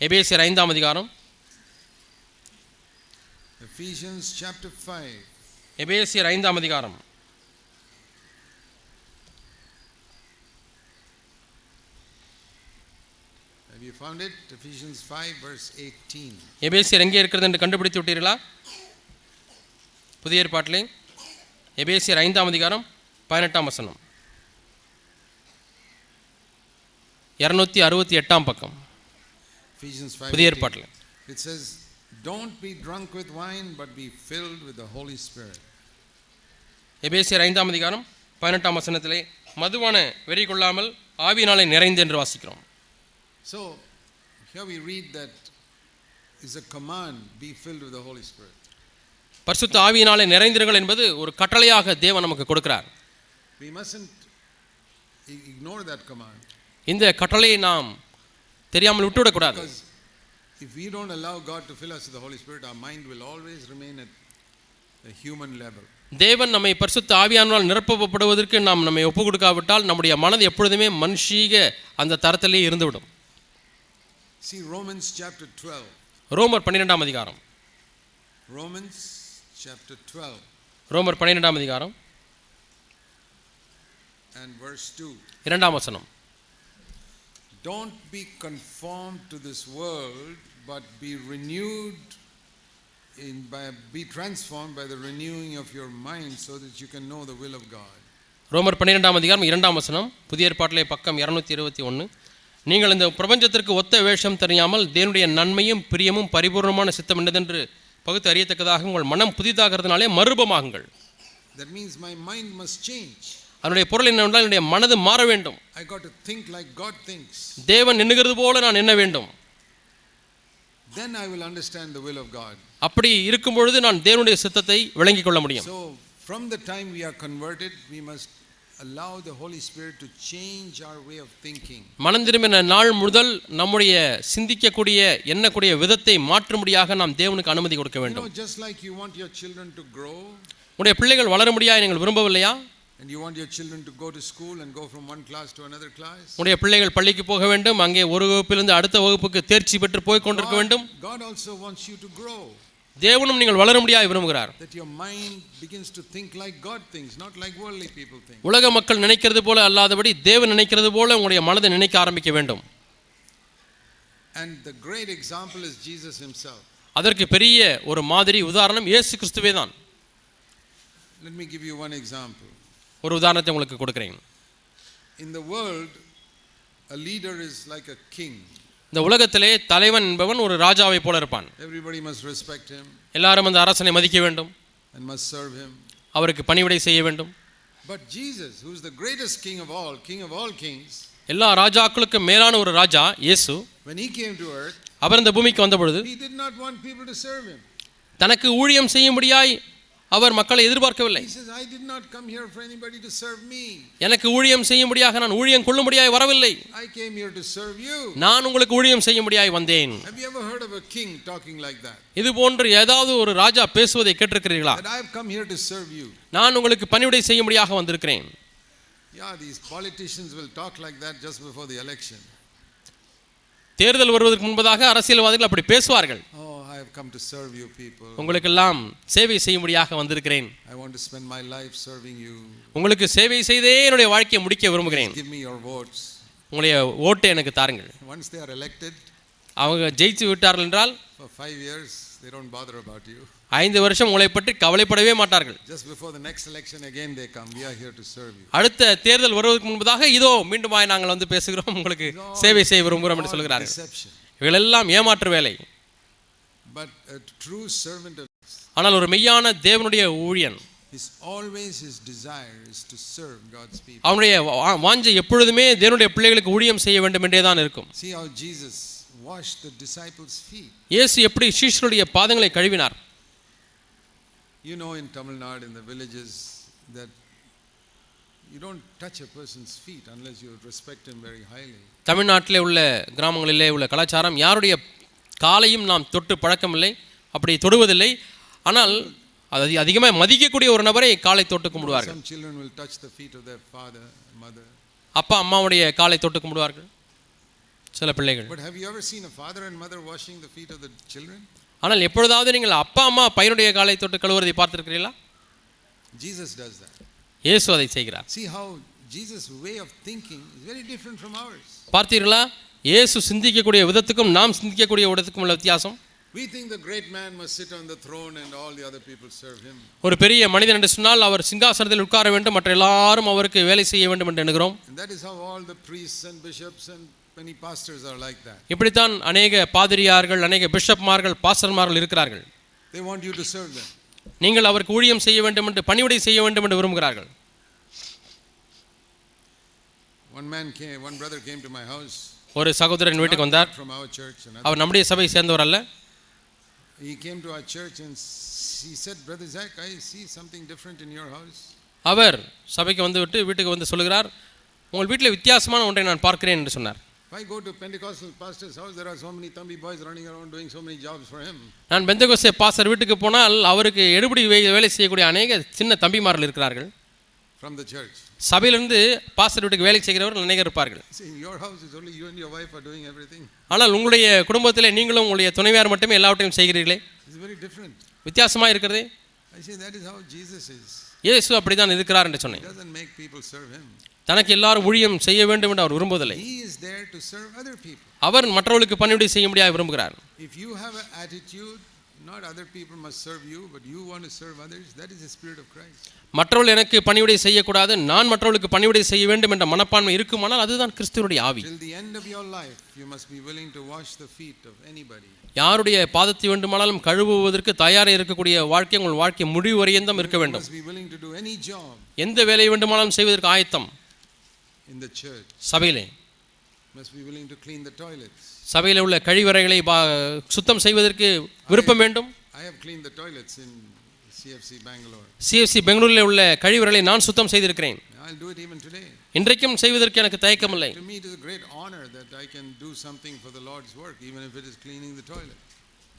எபேசியர் ஐந்தாம் அதிகாரம் Ephesians chapter 5. எபேசியர் ஐந்தாம் அதிகாரம் Have you found it? Ephesians 5, verse 18. எபேசியர் எங்கே இருக்கிறது என்று கண்டுபிடித்து விட்டீர்களா புதிய ஏற்பாட்டிலே எபேசியர் ஐந்தாம் அதிகாரம் பதினெட்டாம் வசனம் இரநூத்தி அறுபத்தி எட்டாம் பக்கம் Ephesians 5. புதிய 18. ஏற்பாட்டில் It says, Don't be drunk with wine, but be filled with the Holy Spirit. எபேசியர் ஐந்தாம் அதிகாரம் பதினெட்டாம் வசனத்திலே மதுவான வெறி கொள்ளாமல் ஆவியினாலே நிறைந்து என்று வாசிக்கிறோம் So, here we read that is a command be filled with the Holy Spirit. பரிசுத்த ஆவியினாலே நிறைந்திருங்கள் என்பது ஒரு கட்டளையாக தேவன் நமக்கு கொடுக்கிறார் We mustn't i- ignore that command. இந்த கட்டளையை நாம் தெரியாமல் விட்டுவிடக்கூடாது if we don't allow God to fill us with the Holy Spirit, our mind will always remain at a human level. தேவன் நம்மை பரிசுத்த ஆவியானால் நிரப்பப்படுவதற்கு நாம் நம்மை ஒப்பு கொடுக்காவிட்டால் நம்முடைய மனது எப்பொழுதுமே மனுஷீக அந்த தரத்திலே இருந்துவிடும் See Romans chapter 12. ரோமர் பன்னிரெண்டாம் அதிகாரம் Romans chapter 12 ரோமர் பன்னிரெண்டாம் அதிகாரம் and verse 2. இரண்டாம் வசனம் Don't be conformed to this world, but be renewed in by be transformed by the renewing of your mind so that you can know the will of God. ரோமர் பன்னிரெண்டாம் அதிகாரம் இரண்டாம் வசனம் புதிய ஏற்பாட்டிலே பக்கம் இரநூத்தி இருபத்தி ஒன்று நீங்கள் இந்த பிரபஞ்சத்திற்கு ஒத்த வேஷம் தெரியாமல் தேவனுடைய நன்மையும் பிரியமும் பரிபூர்ணமான சித்தம் என்னதென்று பகுத்து அறியத்தக்கதாக உங்கள் மனம் புதிதாகிறதுனாலே மறுபமாகுங்கள் That means my mind must change. அதனுடைய பொருள் என்னவென்றால் என்னுடைய மனது மாற வேண்டும் I got to think like God thinks. தேவன் எண்ணுகிறது போல நான் எண்ண வேண்டும் Then I will understand the will of God. அப்படி இருக்கும் பொழுது நான் தேவனுடைய சித்தத்தை விளங்கிக் கொள்ள முடியும் So, from the time we are converted, we must allow the Holy Spirit to change our way of thinking. மனம் திரும்பின நாள் முதல் நம்முடைய சிந்திக்கக்கூடிய எண்ணக்கூடிய விதத்தை மாற்றும்படியாக நாம் தேவனுக்கு அனுமதி கொடுக்க வேண்டும் just like you want your children to grow, உடைய பிள்ளைகள் வளர முடியாது நீங்கள் விரும்பவில்லையா and you want your children to go to school and go from one class to another class. உடைய பிள்ளைகள் பள்ளிக்கு போக வேண்டும் அங்கே ஒரு வகுப்பிலிருந்து அடுத்த வகுப்புக்கு தேர்ச்சி பெற்று போய் கொண்டிருக்க வேண்டும் God, also wants you to grow, தேவனும் நீங்கள் வளர முடியாது விரும்புகிறார் that your mind begins to think like God thinks, not like worldly people think. உலக மக்கள் நினைக்கிறது போல அல்லாதபடி தேவன் நினைக்கிறது போல உங்களுடைய மனதை நினைக்க ஆரம்பிக்க வேண்டும் And the great example is Jesus himself. அதற்கு பெரிய ஒரு மாதிரி உதாரணம் இயேசு கிறிஸ்துவே தான் Let me give you one example. ஒரு உதாரணத்தை உங்களுக்கு கொடுக்கிறேன் the world, a leader is like a king. இந்த உலகத்திலே தலைவன் என்பவன் ஒரு ராஜாவை போல இருப்பான் Everybody must respect him எல்லாரும் அந்த அரசனை மதிக்க வேண்டும் and must serve him. அவருக்கு பணிவிடை செய்ய வேண்டும் But Jesus, who's the greatest king of all, king of all kings, எல்லா ராஜாக்களுக்கும் மேலான ஒரு ராஜா இயேசு when he came to earth, அவர் இந்த பூமிக்கு வந்த பொழுது he did not want people to serve him. தனக்கு ஊழியம் செய்யும்படியாய் அவர் மக்களை எதிர்பார்க்கவில்லை. எனக்கு ஊழியம் செய்யும்படியாக நான் ஊழியம் கொள்ளும்படியாய் வரவில்லை. நான் உங்களுக்கு ஊழியம் செய்யும்படியாய் வந்தேன்? இது போன்று ஏதாவது ஒரு ராஜா பேசுவதை கேட்டிருக்கிறீர்களா. நான் உங்களுக்கு பணிவிடை செய்யும்படியாக வந்திருக்கிறேன். தேர்தல் வருவதற்கு முன்பதாக அரசியல்வாதிகள் அப்படி பேசுவார்கள் Oh, have come to serve you people. உங்களுக்கெல்லாம் சேவை செய்யும்படியாக வந்திருக்கிறேன் I want to spend my life serving you. உங்களுக்கு சேவை செய்தே என்னுடைய வாழ்க்கையை முடிக்க விரும்புகிறேன் Give me your votes. உங்களுடைய ஓட்டை எனக்கு தாருங்கள் Once they are elected, அவங்க ஜெயிச்சு விட்டார்கள் என்றால் for five years, they don't bother about you. ஐந்து வருஷம் உங்களை பற்றி கவலைப்படவே மாட்டார்கள் Just before the next election, again they come. We are here to serve you. அடுத்த தேர்தல் வருவதற்கு முன்பதாக இதோ மீண்டுமாய் நாங்கள் வந்து பேசுகிறோம் உங்களுக்கு சேவை செய்ய விரும்புகிறோம் என்று சொல்கிறார்கள். இவைகளெல்லாம் ஏமாற்று வேலை But a true servant of ஆனால் ஒரு மெய்யான தேவனுடைய ஊழியன் His always his desire is to serve God's people. அவனுடைய வாஞ்சை எப்பொழுதுமே தேவனுடைய பிள்ளைகளுக்கு ஊழியம் செய்ய வேண்டும் என்றே தான் இருக்கும் See how Jesus washed the disciples' feet. இயேசு எப்படி சீஷருடைய பாதங்களை கழுவினார் You know, in Tamil Nadu, in the villages, that you don't touch a person's feet unless you respect him very highly. தமிழ்நாட்டிலே உள்ள கிராமங்களிலே உள்ள கலாச்சாரம் யாருடைய காலையும் நாம் தொட்டு பழக்கமில்லை அப்படி தொடுவதில்லை ஆனால் அது அதிகமாக மதிக்கக்கூடிய ஒரு நபரை காலை தொட்டு கும்பிடுவார்கள். அப்பா அம்மாவுடைய காலை தொட்டு கும்பிடுவார்கள் சில பிள்ளைகள்? ஆனால் எப்பொழுதாவது நீங்கள் அப்பா அம்மா பையனுடைய காலை தொட்டு கழுவுறதை பார்த்திருக்கிறீர்களா Jesus does that. இயேசு அதை செய்கிறார் See how Jesus' way of thinking is very different from ours. பார்த்தீர்களா இயேசு சிந்திக்கக்கூடிய விதத்துக்கும் நாம் சிந்திக்கக்கூடிய விதத்துக்கும் உள்ள வித்தியாசம் We think the great man must sit on the throne and all the other people serve him. ஒரு பெரிய மனிதன் என்று சொன்னால் அவர் சிங்காசனத்தில் உட்கார வேண்டும் மற்ற எல்லாரும் அவருக்கு வேலை செய்ய வேண்டும் என்று எண்ணுகிறோம் that is how all the priests and bishops and many pastors are like that. இப்படித்தான் அநேக பாதிரியார்கள் அநேக பிஷப்மார்கள் பாஸ்டர்மார்கள் இருக்கிறார்கள் They want you to serve them. நீங்கள் அவருக்கு ஊழியம் செய்ய வேண்டும் என்று பணிவிடை செய்ய வேண்டும் என்று விரும்புகிறார்கள் One man came, one brother came to my house ஒரு சகோதரன் வீட்டுக்கு வந்தார் அவர் நம்முடைய சபை சேர்ந்தவர் அல்ல he came to our church and s- he said, Brother Zach, I see something different in your house. அவர் சபைக்கு வந்து விட்டு வீட்டுக்கு வந்து சொல்லுகிறார் உங்கள் வீட்டில் வித்தியாசமான ஒன்றை நான் பார்க்கிறேன் என்று சொன்னார் I go to Pentecostal pastor's house, there are so many Thambi boys running around doing so many jobs for him. நான் பெந்தகோஸ்தே பாஸ்டர் வீட்டுக்கு போனால் அவருக்கு எடுபடி வேலை செய்யக்கூடிய அநேக சின்ன தம்பிமார்கள் இருக்கிறார்கள் from the church. சபையிலிருந்து பாஸ்டர் வீட்டுக்கு வேலை செய்கிறவர்கள் அநேகர் இருப்பார்கள் See, in your house is only you and your wife are doing everything. ஆனால் உங்களுடைய குடும்பத்தில் நீங்களும் உங்களுடைய துணைவியார் மட்டுமே எல்லாவற்றையும் செய்கிறீர்களே It's very different. வித்தியாசமாக இருக்கிறதே I say that is how Jesus is. இயேசு அப்படிதான் இருக்கிறார் என்று சொன்னேன் doesn't make people serve him. தனக்கு எல்லாரும் ஊழியம் செய்ய வேண்டும் என்று அவர் விரும்புவதில்லை He is there to serve other people. அவர் மற்றவர்களுக்கு பணிவிடை செய்ய முடியாது விரும்புகிறார் If you have an attitude, not other people must serve you, but you want to serve others, that is the Spirit of Christ. மற்றவர்கள் எனக்கு பணிவிடை செய்யக்கூடாது நான் மற்றவர்களுக்கு பணிவிடை செய்ய வேண்டும் என்ற மனப்பான்மை இருக்குமானால் அதுதான் கிறிஸ்துவனுடைய ஆவி Till the end of your life, you must be willing to wash the feet of anybody. யாருடைய பாதத்தை வேண்டுமானாலும் கழுவுவதற்கு தயாராக இருக்கக்கூடிய வாழ்க்கை உங்கள் வாழ்க்கை முடிவு வரையந்தம் இருக்க You வேண்டும் must be willing to do any job எந்த வேலையை வேண்டுமானாலும் செய்வதற்கு ஆயத்தம் in the church. சபையிலே Must be willing to clean the toilets. சபையில் உள்ள கழிவறைகளை சுத்தம் செய்வதற்கு விருப்பம் வேண்டும் I have cleaned the toilets in CFC Bangalore. CFC பெங்களூரில் உள்ள கழிவறைகளை நான் சுத்தம் செய்திருக்கிறேன் I'll do it even today. இன்றைக்கும் செய்வதற்கு எனக்கு தயக்கமில்லை To me, it is a great honor that I can do something for the Lord's work, even if it is cleaning the toilet.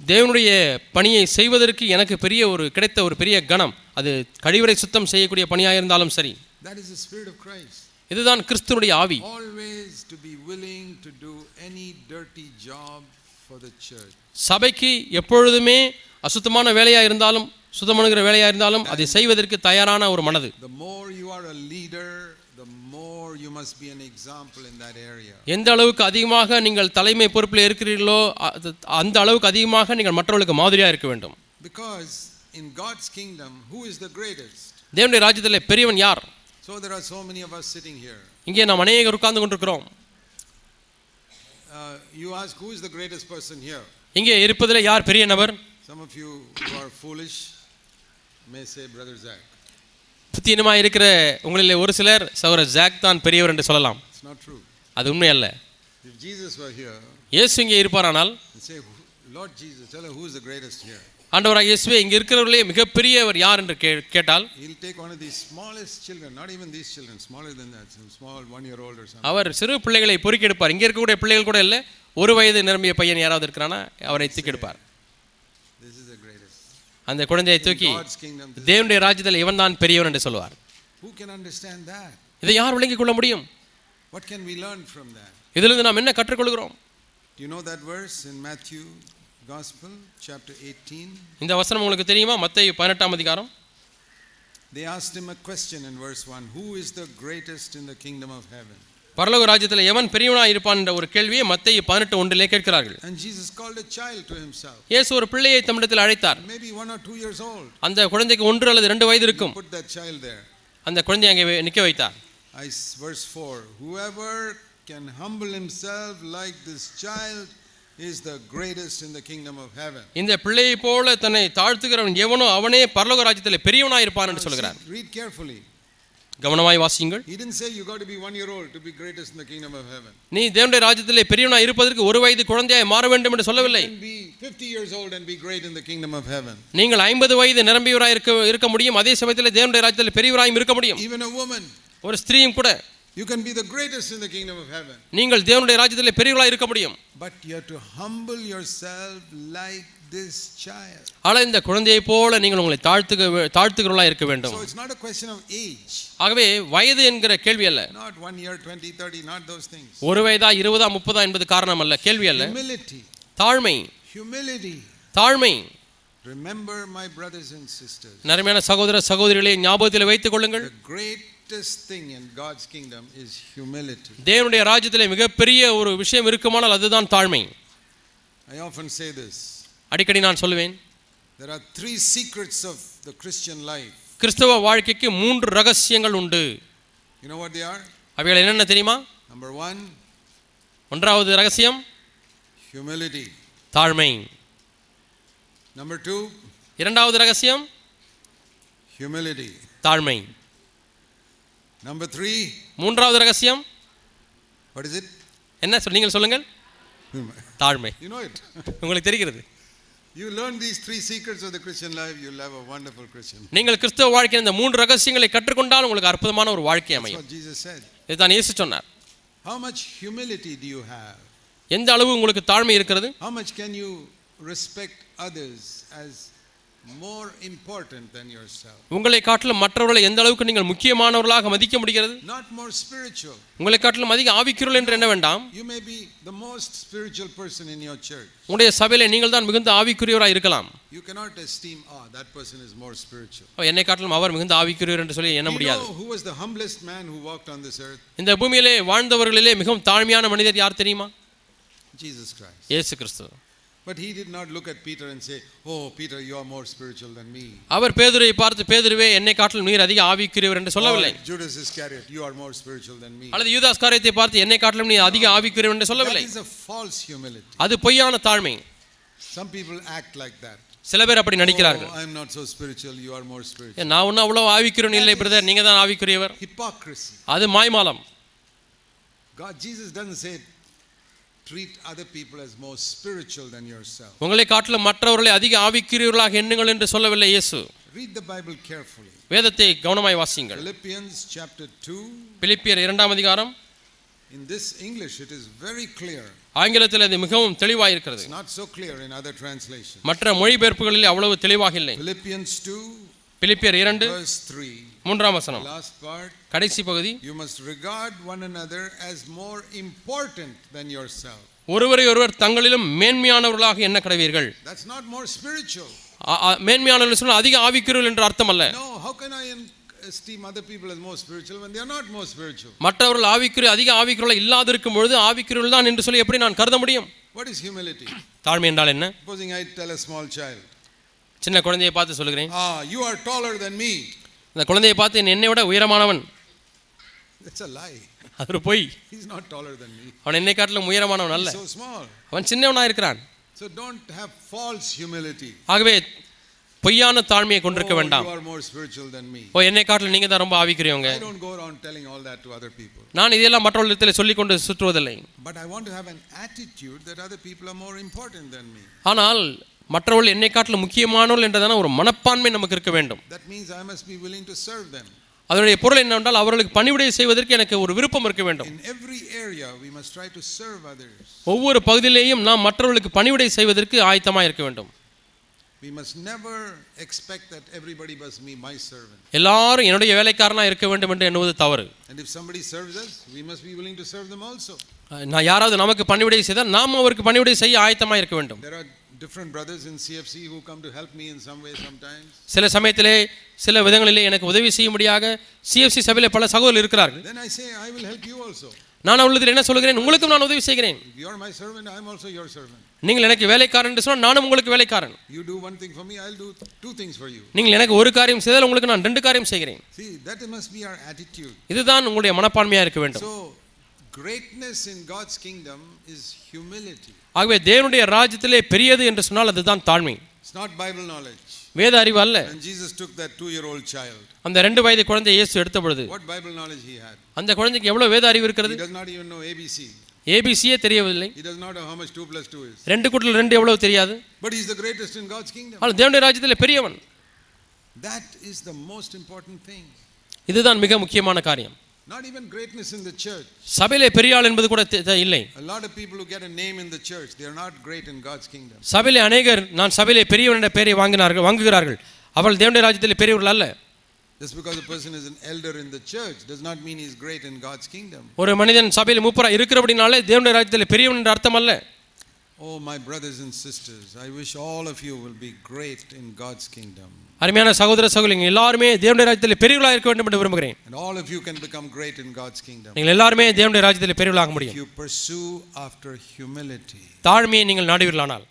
தேவனுடைய பணியை செய்வதற்கு எனக்கு பெரிய ஒரு கிடைத்த ஒரு பெரிய கணம் அது கழிவறை சுத்தம் செய்யக்கூடிய பணியாக இருந்தாலும் சரி That is the Spirit of Christ. இதுதான் கிறிஸ்துவனுடைய ஆவி Always to be willing to do any dirty job for the church. சபைக்கு எப்பொழுதுமே அசுத்தமான வேலையாக இருந்தாலும் சுத்தமானுகிற வேலையாக இருந்தாலும் அதை செய்வதற்கு தயாரான ஒரு மனது more you are a leader, the more you must be an example in that area. எந்த அளவுக்கு அதிகமாக நீங்கள் தலைமை பொறுப்பில் இருக்கிறீர்களோ அந்த அளவுக்கு அதிகமாக நீங்கள் மற்றவர்களுக்கு மாதிரியாக இருக்க வேண்டும் Because in God's kingdom, who is the greatest? தேவனுடைய ராஜ்யத்தில் பெரியவன் யார் So there are so many of us sitting here. இங்கே நாம் அநேகர் உட்கார்ந்து கொண்டிருக்கிறோம் Uh, you ask, who is the greatest person here? இங்கே இருப்பதில் யார் பெரிய நபர் Some of you who are foolish may say, Brother Zach. புத்தீனமாக இருக்கிற உங்களில் ஒரு சிலர் சகோதரர் ஜாக் தான் பெரியவர் என்று சொல்லலாம் It's not true. அது உண்மை அல்ல If Jesus were here இயேசு இங்கே இருப்பாரானால் and say, Lord Jesus, tell her who is the greatest here. ஆண்டவராக இயேசுவே இங்கே இருக்கிறவர்களே மிகப்பெரியவர் யார் என்று கே கேட்டால் He'll take one of these smallest children, not even these children, smaller than that, small one year old or something. அவர் சிறு பிள்ளைகளை பொறுக்கி எடுப்பார் இங்கே இருக்கக்கூடிய பிள்ளைகள் கூட இல்லை ஒரு வயது நிரம்பிய பையன் யாராவது இருக்கிறானா அவரை தூக்கி எடுப்பார் This is the greatest. அந்த குழந்தையை தூக்கி தேவனுடைய ராஜ்யத்தில் இவன் தான் பெரியவன் என்று சொல்லுவார் who can understand that? இதை யார் விளங்கிக் கொள்ள முடியும் What can we learn from that? இதிலிருந்து நாம் என்ன கற்றுக்கொள்கிறோம் you know that verse in Matthew Gospel, chapter 18? இந்த வசனம் உங்களுக்கு தெரியுமா மத்திய பதினெட்டாம் அதிகாரம் They asked him a question in verse 1 Who is the greatest in the kingdom of heaven? பரலோக ராஜ்யத்தில் எவன் பெரியவனாக இருப்பான் என்ற ஒரு கேள்வியை மத்திய பதினெட்டு ஒன்றிலே கேட்கிறார்கள் And Jesus called a child to himself, இயேசு ஒரு பிள்ளையை தம்மிடத்தில் அழைத்தார் maybe one or two years old. அந்த குழந்தைக்கு ஒன்று அல்லது ரெண்டு வயது இருக்கும் Put that child there. அந்த குழந்தையை அங்கே நிற்க வைத்தார் verse 4 Whoever can humble himself like this child is the greatest in the kingdom of heaven. இந்த பிள்ளையை போல தன்னை தாழ்த்துகிறவன் எவனோ அவனே பரலோக ராஜ்யத்தில் பெரியவனாக இருப்பான் என்று சொல்கிறார் read carefully. கவனமாய் வாசியுங்கள் He didn't say you got to be one year old to be greatest in the kingdom of heaven. நீ தேவனுடைய ராஜ்யத்திலே பெரியவனாக இருப்பதற்கு ஒரு வயது குழந்தையாய் மாற வேண்டும் என்று சொல்லவில்லை be 50 years old and be great in the kingdom of heaven. நீங்கள் ஐம்பது வயது நிரம்பியவராய் இருக்க இருக்க முடியும் அதே சமயத்தில் தேவனுடைய ராஜ்யத்தில் பெரியவராயும் இருக்க முடியும் Even a woman, ஒரு ஸ்திரீயும் கூட you can be the greatest in the kingdom of heaven. நீங்கள் தேவனுடைய ராஜ்யத்தில் பெரியவராய் இருக்க முடியும் But you have to humble yourself like this child. ஆனால் இந்த குழந்தையைப் போல நீங்கள் உங்களை தாழ்த்துக தாழ்த்துகிறவர்களாக இருக்க வேண்டும் So it's not a question of age, ஆகவே வயது என்கிற கேள்வி அல்ல not one year, 20, 30, not those things. ஒரு வயதா இருபதா முப்பதா என்பது காரணம் அல்ல கேள்வி அல்ல Humility, தாழ்மை humility. தாழ்மை Remember, my brothers and sisters, நறுமையான சகோதர சகோதரிகளை ஞாபகத்தில் வைத்துக் கொள்ளுங்கள் the greatest thing in God's kingdom is humility. தேவனுடைய ராஜ்யத்திலே மிகப்பெரிய ஒரு விஷயம் இருக்குமானால் அதுதான் தாழ்மை I often say this அடிக்கடி நான் சொல்லுவேன் there are three secrets of the Christian life. கிறிஸ்தவ வாழ்க்கைக்கு மூன்று ரகசியங்கள் உண்டு You know what they are? அவைகள் என்னென்ன தெரியுமா Number one, ஒன்றாவது ரகசியம் humility. தாழ்மை Number two, இரண்டாவது ரகசியம் humility. தாழ்மை Number three, மூன்றாவது ரகசியம் what is it? என்ன சொல் நீங்கள் சொல்லுங்கள் தாழ்மை You know it. உங்களுக்கு தெரிகிறது You learn these three secrets of the Christian life, you'll have a wonderful Christian. நீங்கள் கிறிஸ்தவ வாழ்க்கையில் இந்த மூன்று ரகசியங்களை கற்றுக்கொண்டால் உங்களுக்கு அற்புதமான ஒரு வாழ்க்கை அமையும் Jesus said. இதுதான் இயேசு சொன்னார் How much humility do you have? எந்த அளவு உங்களுக்கு தாழ்மை இருக்கிறது How much can you respect others as more important than yourself? உங்களை காட்டிலும் மற்றவர்களை எந்த அளவுக்கு நீங்கள் முக்கியமானவர்களாக மதிக்க முடிகிறது Not more spiritual. உங்களை காட்டிலும் அதிக ஆவிக்குறள் என்று என்ன வேண்டாம் You may be the most spiritual person in your church. உங்களுடைய சபையிலே நீங்கள் தான் மிகுந்த ஆவிக்குரியவராக இருக்கலாம் You cannot esteem, ah, that person is more spiritual. ஓ, என்னை காட்டிலும் அவர் மிகுந்த ஆவிக்குரியவர் என்று சொல்லி you முடியாது who was the humblest man who walked on this earth? இந்த பூமியிலே வாழ்ந்தவர்களிலே மிகவும் தாழ்மையான மனிதர் யார் தெரியுமா Jesus Christ. Yesu Kristu But he did not look at Peter and say, Oh, Peter, you are more spiritual than me. அவர் பேதுரை பார்த்து பேதுருவே என்னை காட்டிலும் நீர் அதிக ஆவிக்குரியவர் என்று சொல்லவில்லை Judas Iscariot, you are more spiritual than me. அல்லது யூதாஸ் காரியத்தை பார்த்து என்னை காட்டிலும் நீ அதிக ஆவிக்குரியவர் என்று That சொல்லவில்லை is a false humility. அது பொய்யான தாழ்மை Some people act like that. சில பேர் அப்படி நடிக்கிறார்கள் Oh, I'm not so spiritual, you are more spiritual. ஏ, நான் ஒன்றும் அவ்வளோ ஆவிக்குரியவன் இல்லை பிரதர் நீங்க தான் ஆவிக்குரியவர் Hypocrisy. அது மாய்மாலம் God, Jesus doesn't say treat other people as more spiritual than yourself. உங்களை காட்டிலும் மற்றவர்களை அதிக ஆவிக்குரியவர்களாக எண்ணுங்கள் என்று சொல்லவில்லை இயேசு Read the Bible carefully. வேதத்தை கவனமாய் வாசியுங்கள் Philippians chapter 2. பிலிப்பியர் இரண்டாம் அதிகாரம் In this English, it is very clear. ஆங்கிலத்தில் அது மிகவும் தெளிவாக இருக்கிறது not so clear in other translations. மற்ற மொழிபெயர்ப்புகளில் அவ்வளவு தெளிவாக இல்லை Philippians 2, பிலிப்பியர் இரண்டு verse 3. மூன்றாம் வசனம் Last part. கடைசி பகுதி You must regard one another as more important than yourself. ஒருவரை ஒருவர் தங்களிலும் மேன்மையானவர்களாக எண்ண கடவீர்கள் That's not more spiritual. மேன்மையானவர்கள் சொன்னால் அதிக ஆவிக்குரியவர்கள் என்று அர்த்தம் அல்ல No, how can I esteem other people as more spiritual when they are not more spiritual? மற்றவர்கள் ஆவிக்குரிய அதிக ஆவிக்குரியவர்கள் இல்லாதிருக்கும் பொழுது ஆவிக்குரியவர்கள் தான் என்று சொல்லி எப்படி நான் கருத முடியும் What is humility? தாழ்மை என்றால் என்ன Supposing I tell a small child, சின்ன குழந்தையை பார்த்து சொல்லுகிறேன் Ah, you are taller than me. இந்த குழந்தையை பார்த்து என்னை விட உயரமானவன் a lie. அது ஒரு பொய். அவன் என்னை காட்டிலும் உயரமானவன் அல்ல. அவன் சின்னவனாக இருக்கிறான் So don't have false humility. ஆகவே பொய்யான தாழ்மையை கொண்டிருக்க Oh, வேண்டாம். ஓ என்னை காட்டிலும் நீங்க தான் ரொம்ப people. நான் இதெல்லாம் மற்றவர்களிடத்தில் சொல்லிக் கொண்டு சுற்றுவதில்லை. ஆனால் மற்றவர்கள் என்னை காட்டிலும் முக்கியமானவர்கள் என்றதான ஒரு மனப்பான்மை நமக்கு இருக்க வேண்டும் That means I must be willing to serve them. அதனுடைய பொருள் என்னவென்றால் அவர்களுக்கு பணிவிடை செய்வதற்கு எனக்கு ஒரு விருப்பம் இருக்க வேண்டும். ஒவ்வொரு பகுதியிலேயும் நாம் மற்றவர்களுக்கு பணிவிடை செய்வதற்கு ஆயத்தமாக இருக்க வேண்டும் We must never expect that everybody must be my servant. எல்லாரும் என்னுடைய வேலைக்காரனாக இருக்க வேண்டும் என்று எண்ணுவது தவறு And if somebody serves us, we must be willing to serve them also. நான் யாராவது நமக்கு பணிவிடை செய்தால் நாம் அவருக்கு பணிவிடை செய்ய ஆயத்தமாக இருக்க வேண்டும் There are different brothers in CFC who come to help me in some way sometimes. சில சமயத்திலே சில விதங்களிலே எனக்கு உதவி செய்யும்படியாக சிஎஃப்சி சபையிலே பல சகோதரர் இருக்கிறார்கள் Then I say, I will help you also. நான் உள்ளதில் என்ன சொல்கிறேன் உங்களுக்கும் நான் உதவி செய்கிறேன் If you are my servant, I am also your servant. நீங்கள் எனக்கு வேலைக்காரன் என்று சொன்னால் நானும் உங்களுக்கு வேலைக்காரன் You do one thing for me, I'll do two things for you. நீங்கள் எனக்கு ஒரு காரியம் செய்தால் உங்களுக்கு நான் ரெண்டு காரியம் செய்கிறேன் See, that must be our attitude. இதுதான் உங்களுடைய மனப்பான்மையாக இருக்க வேண்டும் So, greatness in God's kingdom is humility. ஆகவே தேவனுடைய ராஜ்யத்திலே பெரியது என்று சொன்னால் அதுதான் தாழ்மை It's not Bible knowledge. வேத அறிவு அல்ல When Jesus took that two year old child, அந்த ரெண்டு வயது குழந்தை இயேசு எடுத்த பொழுது what Bible knowledge he had? அந்த குழந்தைக்கு எவ்வளவு வேத அறிவு He இருக்கிறது does not even know ABC. ஏபிசியே தெரியவில்லை He does not know how much 2 plus 2 is. ரெண்டு கூட்டில் ரெண்டு எவ்வளவு தெரியாது But he's the greatest in God's kingdom. ஆனால் தேவனுடைய ராஜ்யத்திலே பெரியவன் That is the most important thing. இதுதான் மிக முக்கியமான காரியம் Not even greatness in the church. சபையிலே பெரிய ஆள் என்பது கூட இல்லை A lot of people who get a name in the church, they are not great in God's kingdom. சபையிலே அநேகர் நான் சபையிலே பெரியவன் என்ற பெயரை வாங்கினார்கள் வாங்குகிறார்கள் அவள் தேவனுடைய ராஜ்யத்தில் பெரியவர்கள் அல்ல Just because a person is an elder in the church does not mean he's great in God's kingdom. ஒரு மனிதன் சபையில் மூப்பரா இருக்கிறபடினாலே தேவனுடைய ராஜ்யத்தில் பெரியவன் என்ற அர்த்தம் அல்ல அருமையான சகோதர சகோதரிங்க எல்லாருமே தேவனுடைய ராஜ்யத்தில் பெரியவர்களாக இருக்க வேண்டும் என்று விரும்புகிறேன் And all of you can become great in God's kingdom. நீங்கள் எல்லாருமே தேவனுடைய ராஜ்யத்தில் பெரியவர்களாக If முடியும் you pursue after humility. தாழ்மையை நீங்கள் நாடுவீர்களானால்